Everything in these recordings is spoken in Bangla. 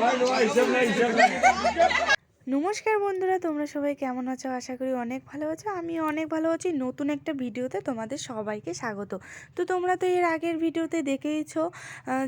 હિસાબ ના હિસાબ. নমস্কার বন্ধুরা, তোমরা সবাই কেমন আছো? আশা করি অনেক ভালো আছো। আমি অনেক ভালো আছি। নতুন একটা ভিডিওতে তোমাদের সবাইকে স্বাগত। তো তোমরা তো এর আগের ভিডিওতে দেখেইছো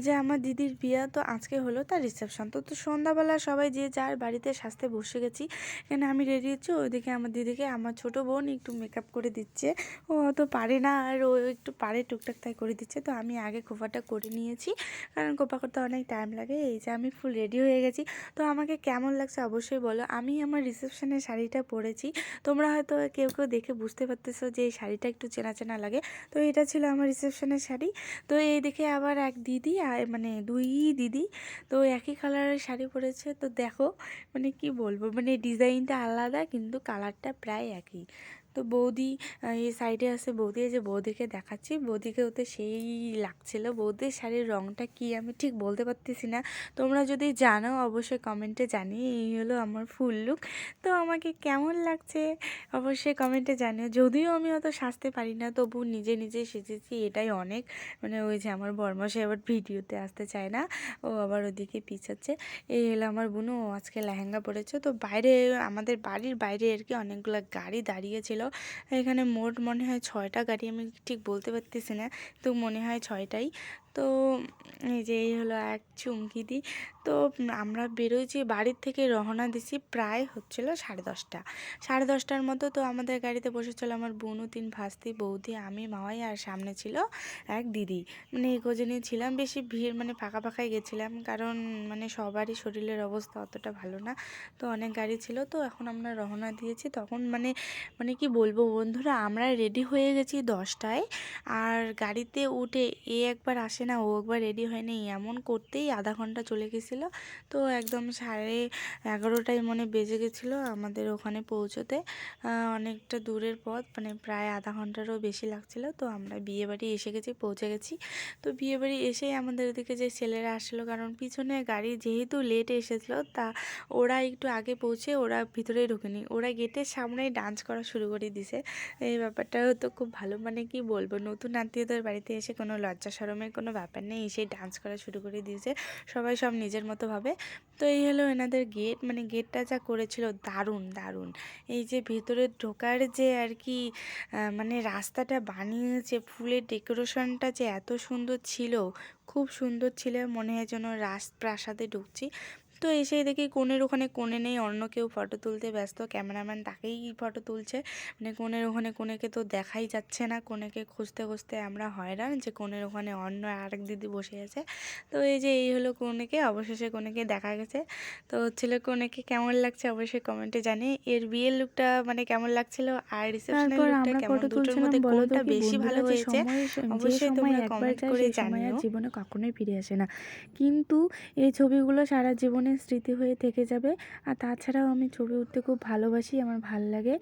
যে আমার দিদির বিয়া, তো আজকে হলো তার রিসেপশন তো তো সন্ধ্যাবেলা সবাই যে যার বাড়িতে সাজতে বসে গেছি, এখানে আমি রেডি হচ্ছি। ওইদিকে আমার দিদিকে, আমার ছোট বোন একটু মেকআপ করে দিচ্ছে। ও অত পারে না, আর ও একটু পারে, টুকটাক তাই করে দিচ্ছে। তো আমি আগে খোপাটা করে নিয়েছি, কারণ খোপা করতে অনেক টাইম লাগে। এই যে আমি ফুল রেডি হয়ে গেছি। তো আমাকে কেমন লাগছে অবশ্যই বলো। আমি আমার রিসেপশনের শাড়িটা পরেছি। তোমরা হয়তো কেউ কেউ দেখে বুঝতে পারতেছো যে এই শাড়িটা একটু চেনা চেনা লাগে। তো এটা ছিল আমার রিসেপশনের শাড়ি। তো এই দেখে আবার এক দিদি আর মানে দুই দিদি, তো একই কালারের শাড়ি পরেছে। তো দেখো মানে কি বলব মানে ডিজাইনটা আলাদা, কিন্তু কালারটা প্রায় একই। তো বৌদি এই সাইডে আছে বৌদি যে বৌদিকে দেখাচ্ছি। বৌদিকে ওতে সেই লাগছিল। বৌদির শাড়ির রঙটা কি আমি ঠিক বলতে পারতেছি না। তোমরা যদি জানো, অবশ্যই কমেন্টে জানিয়ে এই হলো আমার ফুল লুক তো আমাকে কেমন লাগছে? অবশ্যই কমেন্টে জানিও। যদিও আমি অত সাজতে পারি না, তবু নিজে নিজে সেজেছি, এটাই অনেক। মানে ওই যে আমার বর্মশাই আবার ভিডিওতে আসতে চায় না, ও আবার ওদিকে পিছাচ্ছে। এই হলো আমার বোনও আজকে লেহেঙ্গা পরেছে। তো বাইরে, আমাদের বাড়ির বাইরে আর কি অনেকগুলো গাড়ি দাঁড়িয়েছিল এখানে মোট মনে হয় ছয়টা গাড়ি, আমি ঠিক বলতে পারতেছি না, তো মনে হয় ছয়টাই। তো এই যে এই হলো এক চুমকি দি। তো আমরা বেরোইছি, বাড়ির থেকে রওনা দিছি প্রায় হচ্ছিল সাড়ে দশটা। সাড়ে দশটার মতো তো আমাদের গাড়িতে বসেছিল আমার বোনু তিন ভাস্তি, বৌদি, আমি, মামাই আর সামনে ছিল এক দিদি। মানে এই কজনই ছিলাম, বেশি ভিড় মানে ফাঁকা ফাঁকাই গেছিলাম কারণ মানে সবারই শরীরের অবস্থা অতটা ভালো না। তো অনেক গাড়ি ছিল তো এখন আমরা রওনা দিয়েছি, তখন মানে মানে কি বলব বন্ধুরা, আমরা রেডি হয়ে গেছি দশটায়। আর গাড়িতে উঠে এ একবার আসে না, ও একবার রেডি হয়নি এমন করতেই আধা ঘণ্টা চলে গেছিল তো একদম সাড়ে এগারোটায় মনে বেজে গেছিল আমাদের ওখানে পৌঁছতে। অনেকটা দূরের পথ মানে প্রায় আধা ঘন্টারও বেশি লাগছিল। তো আমরা বিয়েবাড়ি এসে গেছি, পৌঁছে গেছি। তো বিয়েবাড়ি এসেই আমাদের ওদিকে যে ছেলেরা আসলো কারণ পিছনে গাড়ি যেহেতু লেট এসেছিল, তা ওরা একটু আগে পৌঁছে ওরা ভিতরেই ঢোকেনি। ওরা গেটের সামনেই ডান্স করা শুরু করে দিছে। এই ব্যাপারটাও তো খুব ভালো মানে কি বলব, নতুন আত্মীয়দের বাড়িতে এসে কোনো লজ্জা শরমের কোনো ব্যাপার নেই, এসে ডান্স করা শুরু করে দিয়েছে। সবাই সব নিজের মতো ভাবে। তো এই হলো এনাদের গেট মানে গেটটা যা করেছিল দারুণ দারুণ। এই যে ভেতরে ঢোকার যে আর কি মানে রাস্তাটা বানিয়েছে, ফুলের ডেকোরেশনটা যে এত সুন্দর ছিল, খুব সুন্দর ছিল, মনে হয় যেন রাস প্রাসাদে ঢুকছি। তো এসেই দেখি কোণের ওখানে কোণে নেই অন্য কেউ ফটো তুলতে ব্যস্ত। ক্যামেরাম্যান তাকেই ফটো তুলছে। মানে কোণের ওখানে কোণেকে তো দেখাই যাচ্ছে না। কোণেকে খুঁজতে খুঁজতে আমরা হয়রান যে কোণের ওখানে অন্য আরেক দিদি বসে আছে। তো এই যে এই হলো কোণেকে অবশেষে কোণেকে দেখা গেছে। তো হচ্ছিল কোণেকে কেমন লাগছে অবশ্যই কমেন্টে জানি এর বিয়ের লুকটা মানে কেমন লাগছিল আর রিসেপশনের লুকটা কেমন? ফটো দুটোর মধ্যে কোনটা বেশি ভালো হয়েছে? অবশ্যই তোমরা কমেন্ট করে জানিও। জীবনে কখনোই ফিরে আসে না। কিন্তু এই ছবিগুলো সারা জীবনের স্মৃতি হয়ে থেকে যাবে। আর তাছাড়াও আমি ছবি উঠতে খুব ভালোবাসি, আমার ভালো লাগে।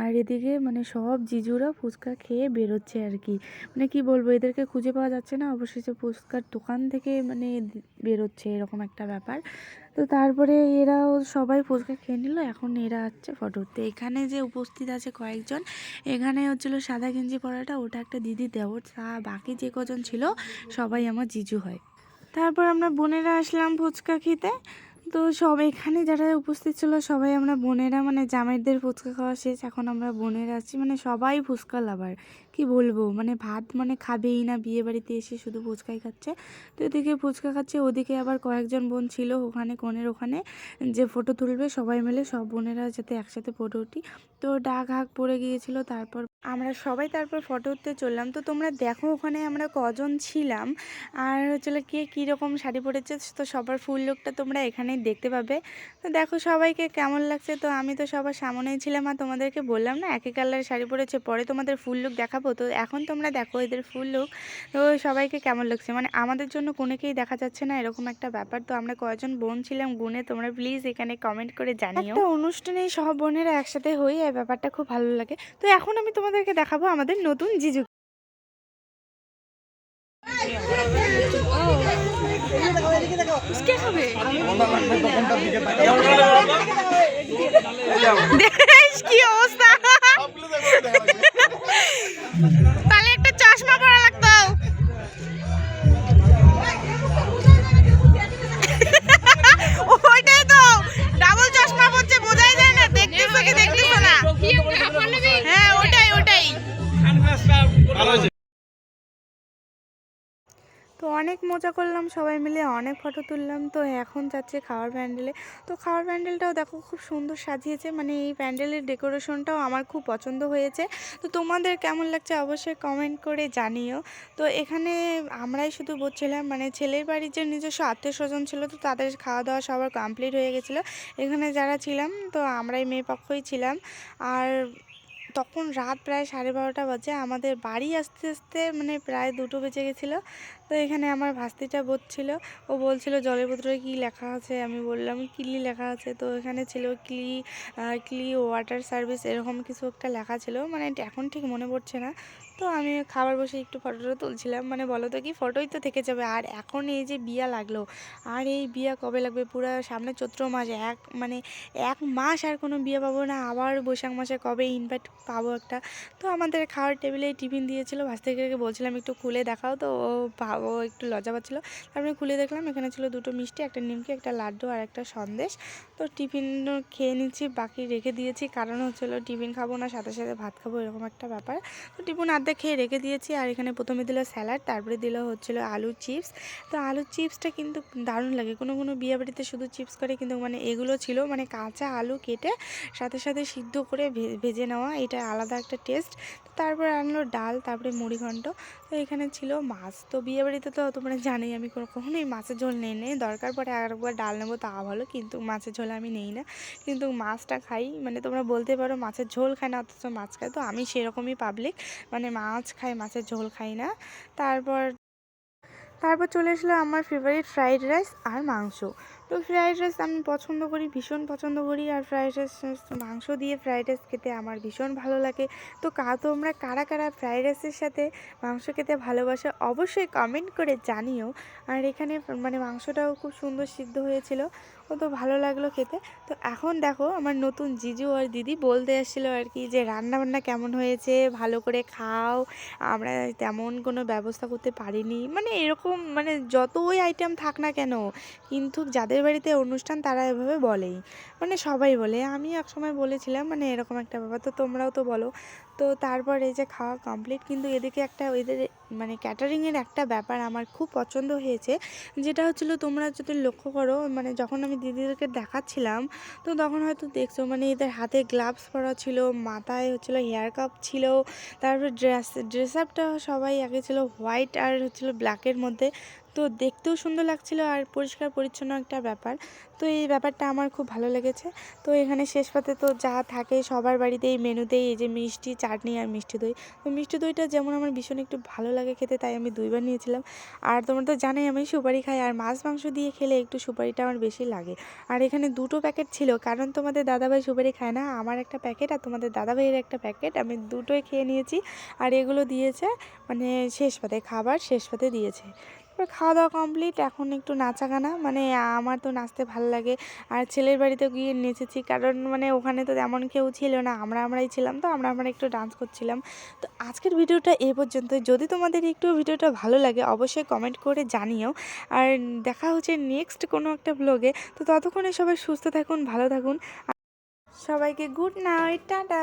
আর এদিকে মানে সব জিজুরা ফুচকা খেয়ে বেরোচ্ছে আর কি। মানে কি বলব, এদেরকে খুঁজে পাওয়া যাচ্ছে না, অবশেষে ফুচকার দোকান থেকে মানে বেরোচ্ছে, এরকম একটা ব্যাপার। তো তারপরে এরাও সবাই ফুচকা খেয়ে নিল, এখন এরা হচ্ছে ফটো উঠতে। এখানে যে উপস্থিত আছে কয়েকজন, এখানে হচ্ছিল সাদা গেঞ্জি পরাটা, ওটা একটা দিদি দেওর তা বাকি যে কজন ছিল, সবাই আমার জিজু হয়। তারপর আমরা বোনেরা আসলাম ফুচকা খেতে। তো সব এখানে যারা উপস্থিত ছিল সবাই আমরা বোনেরা মানে জামাইদের ফুচকা খাওয়া শেষ, এখন আমরা বোনেরা আছি। মানে সবাই ফুচকা লাভার। কি বলব? মানে ভাত মানে খাবেই না, বিয়ে বাড়িতে এসে শুধু ফুচকাই খাচ্ছে। তো এদিকে ফুচকা খাচ্ছে, ওদিকে আবার কয়েকজন বোন ছিল ওখানে কোণের ওখানে। যে ফটো তুলবে, সবাই মিলে সব বোনেরা যাতে একসাথে ফটো উঠি। তো ডাক হাক পড়ে গিয়েছিল, তারপর আমরা সবাই তারপর ফটো উঠতে চললাম। তো তোমরা দেখো ওখানে আমরা কজন ছিলাম। আর হচ্ছে কে কীরকম শাড়ি পরেছে, তো সবার ফুল লুকটা তোমরা এখানেই দেখতে পাবে। তো দেখো সবাইকে কেমন লাগছে? তো আমি তো সবার সামনেই ছিলাম আর তোমাদেরকে বললাম না, একই কালারের শাড়ি পরেছে, পরে তোমাদের ফুল লুক দেখাবো। তো এখন তোমরা দেখো এদের ফুল লুক তো সবাইকে কেমন লাগছে? মানে আমাদের জন্য কোনোকেই দেখা যাচ্ছে না, এরকম একটা ব্যাপার। তো আমরা কয়জন বোন ছিলাম গুনে, তোমরা প্লিজ এখানে কমেন্ট করে জানিও। একটা অনুষ্ঠানে সব বোনেরা একসাথে হই, এই ব্যাপারটা খুব ভালো লাগে। তো এখন আমি তোমাদেরকে দেখাবো আমাদের নতুন জিজু। কি অবস্থা? অনেক মজা করলাম, সবাই মিলে অনেক ফটো তুললাম। তো এখন যাচ্ছে খাওয়ার প্যান্ডেলে। তো খাওয়ার প্যান্ডেলটাও দেখো খুব সুন্দর সাজিয়েছে মানে এই প্যান্ডেলের ডেকোরেশনটাও আমার খুব পছন্দ হয়েছে। তো তোমাদের কেমন লাগছে অবশ্যই কমেন্ট করে জানিও। তো এখানে আমরাই শুধু বলছিলাম মানে ছেলের বাড়ির যে নিজস্ব আত্মীয় স্বজন ছিল, তো তাদের খাওয়া দাওয়া সবার কমপ্লিট হয়ে গেছিল। এখানে যারা ছিলাম, তো আমরাই মেয়ে পক্ষই ছিলাম। আর তখন রাত প্রায় সাড়ে বারোটা বাজে, আমাদের বাড়ি আসতে আসতে মানে প্রায় দুটো বেজে গেছিল। তো এখানে আমার ভাস্তিটা বলছিল ও বলছিল, জলের বোতলে কী লেখা আছে? আমি বললাম, কিলি লেখা আছে। তো এখানে ছিল ক্লি ক্লি ওয়াটার সার্ভিস এরকম কিছু একটা লেখা ছিল। মানে এখন ঠিক মনে পড়ছে না। তো আমি খাবার বসে একটু ফটোটা তুলছিলাম। মানে বলো তো কি, ফটোই তো থেকে যাবে। আর এখন এই যে বিয়া লাগল, আর এই বিয়া কবে লাগবে? পুরো সামনে চৈত্র মাস, এক মানে এক মাস আর কোনো বিয়ে পাবো না। আবার বৈশাখ মাসে কবে ইনভাইট পাবো একটা? তো আমাদের খাওয়ার টেবিলে টিফিন দিয়েছিল ভাস্তিকে বলছিলাম, একটু খুলে দেখাও। তো ও ভাবো একটু লজ্জা পাচ্ছিলো। তারপরে খুলে দেখলাম এখানে ছিল দুটো মিষ্টি, একটা নিমকি, একটা লাড্ডু আর একটা সন্দেশ। তো টিফিন খেয়ে নিচ্ছি, বাকি রেখে দিয়েছি। কারণ হচ্ছিল টিফিন খাব না, সাথে সাথে ভাত খাব, এরকম একটা ব্যাপার। তো টিফিন আর্ধেক খেয়ে রেখে দিয়েছি আর এখানে প্রথমে দিল স্যালাড, তারপরে দিল হচ্ছিল আলুর চিপস। তো আলুর চিপসটা কিন্তু দারুণ লাগে। কোনো কোনো বিয়েবাড়িতে শুধু চিপস করে কিন্তু মানে এগুলো ছিল মানে কাঁচা আলু কেটে সাথে সাথে সিদ্ধ করে ভেজে নেওয়া। এটা আলাদা একটা টেস্ট। তারপরে আনলো ডাল, তারপরে মুড়ি ঘন্ট তো এখানে ছিল মাছ। তো বিয়ে বাড়িতে তো তোমরা জানোই আমি কখনোই মাছের ঝোল নেই নেই। দরকার পড়ে আরেকবার ডাল নেব, তা ভালো। কিন্তু মাছের ঝোল আমি নেই না। কিন্তু মাছটা খাই। মানে তোমরা বলতে পারো মাছের ঝোল খায় না, অথচ মাছ খায়। তো আমি সেরকমই পাবলিক মানে মাছ খাই মাছের ঝোল খাই না। তারপর তারপর চলে আসলো আমার ফেভারিট ফ্রাইড রাইস আর মাংস। তো ফ্রায়েড রাইস আমি পছন্দ করি, ভীষণ পছন্দ করি। আর ফ্রায়েড রাইস মাংস দিয়ে ফ্রায়েড রাইস খেতে আমার ভীষণ ভালো লাগে। তো কা, তোমরা কারা কারা ফ্রায়েড রাইসের সাথে মাংস খেতে ভালোবাসো অবশ্যই কমেন্ট করে জানিও। আর এখানে মানে মাংসটাও খুব সুন্দর সিদ্ধ হয়েছিল, ও তো ভালো লাগল খেতে। তো এখন দেখো আমার নতুন জিজু আর দিদি বলতে এসেছিল আর কি যে রান্না বান্না কেমন হয়েছে? ভালো করে খাও? আমরা তেমন কোনো ব্যবস্থা করতে পারিনি। মানে এরকম মানে যতই আইটেম থাক না কেন, কিন্তু যাদের বাড়িতে অনুষ্ঠান তারা এভাবে বলেই। মানে সবাই বলে। আমি এক সময় বলেছিলাম মানে এরকম একটা ব্যাপার। তো তোমরাও তো বলো। তো তারপর এই যে খাওয়া কমপ্লিট কিন্তু এদিকে একটা এদের মানে ক্যাটারিংয়ের একটা ব্যাপার আমার খুব পছন্দ হয়েছে। যেটা হচ্ছিল তোমরা যদি লক্ষ্য করো মানে যখন আমি দিদিদেরকে দেখাচ্ছিলাম, তো তখন হয়তো দেখছ মানে এদের হাতে গ্লাভস পরা ছিল, মাথায় হচ্ছিল হেয়ার কাপ ছিল, তারপর ড্রেস ড্রেস আপটা সবাই আগে ছিল হোয়াইট আর হচ্ছিল ব্ল্যাকের মধ্যে। তো দেখতেও সুন্দর লাগছিল আর পরিষ্কার পরিচ্ছন্ন একটা ব্যাপার। তো এই ব্যাপারটা আমার খুব ভালো লেগেছে। তো এখানে শেষ পাতে তো যা থাকে সবার বাড়িতেই মেনুতেই এই যে মিষ্টি, চাটনি আর মিষ্টি দই। তো মিষ্টি দইটা যেমন আমার ভীষণ একটু ভালো লাগে খেতে, তাই আমি দুইবার নিয়েছিলাম। আর তোমরা তো জানোই আমি সুপারি খাই আর মাছ মাংস দিয়ে খেলে একটু সুপারিটা আমার বেশি লাগে। আর এখানে দুটো প্যাকেট ছিল, কারণ তোমাদের দাদাভাই সুপারি খায় না, আমার একটা প্যাকেট আর তোমাদের দাদাভাইয়ের একটা প্যাকেট, আমি দুটোই খেয়ে নিয়েছি। আর এগুলো দিয়েছে মানে শেষ পাতে, খাবার শেষ পাতে দিয়েছে। তারপর খাওয়া দাওয়া কমপ্লিট এখন একটু নাচা গানা মানে আমার তো নাচতে ভালো লাগে। আর ছেলের বাড়িতে গিয়ে নেচেছি। কারণ মানে ওখানে তো তেমন কেউ ছিল না। আমরা আমরাই ছিলাম তো, আমরা আমরা একটু ডান্স করছিলাম। তো আজকের ভিডিওটা এ পর্যন্ত। যদি তোমাদের একটু ভিডিওটা ভালো লাগে, অবশ্যই কমেন্ট করে জানিও। আর দেখা হচ্ছে নেক্সট কোনো একটা ব্লগে তো ততক্ষণে সবাই সুস্থ থাকুন, ভালো থাকুন। সবাইকে গুড নাইট টাটা!